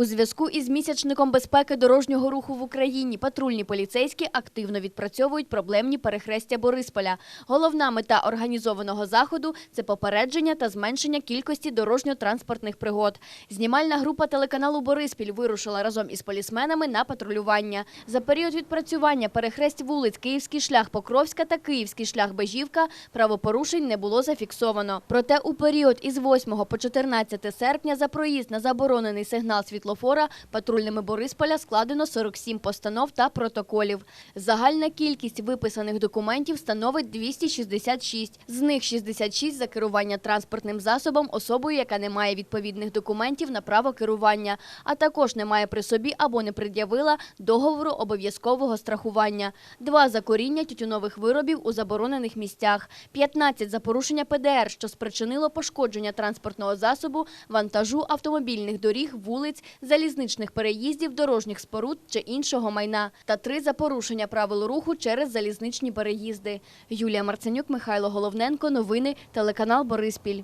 У зв'язку із місячником безпеки дорожнього руху в Україні патрульні поліцейські активно відпрацьовують проблемні перехрестя Борисполя. Головна мета організованого заходу це попередження та зменшення кількості дорожньо-транспортних пригод. Знімальна група телеканалу Бориспіль вирушила разом із полісменами на патрулювання. За період відпрацювання перехресть вулиць Київський шлях Покровська та Київський шлях Бежівка правопорушень не було зафіксовано. Проте у період із 8 по 14 серпня за проїзд на заборонений сигнал світлофора патрульними Борисполя складено 47 постанов та протоколів. Загальна кількість виписаних документів становить 266. З них 66 за керування транспортним засобом особою, яка не має відповідних документів на право керування, а також не має при собі або не пред'явила договору обов'язкового страхування. Два за коріння тютюнових виробів у заборонених місцях. 15 за порушення ПДР, що спричинило пошкодження транспортного засобу, вантажу автомобільних доріг, вулиць, залізничних переїздів, дорожніх споруд чи іншого майна. Та три за порушення правил руху через залізничні переїзди. Юлія Марценюк, Михайло Головненко. Новини. Телеканал Бориспіль.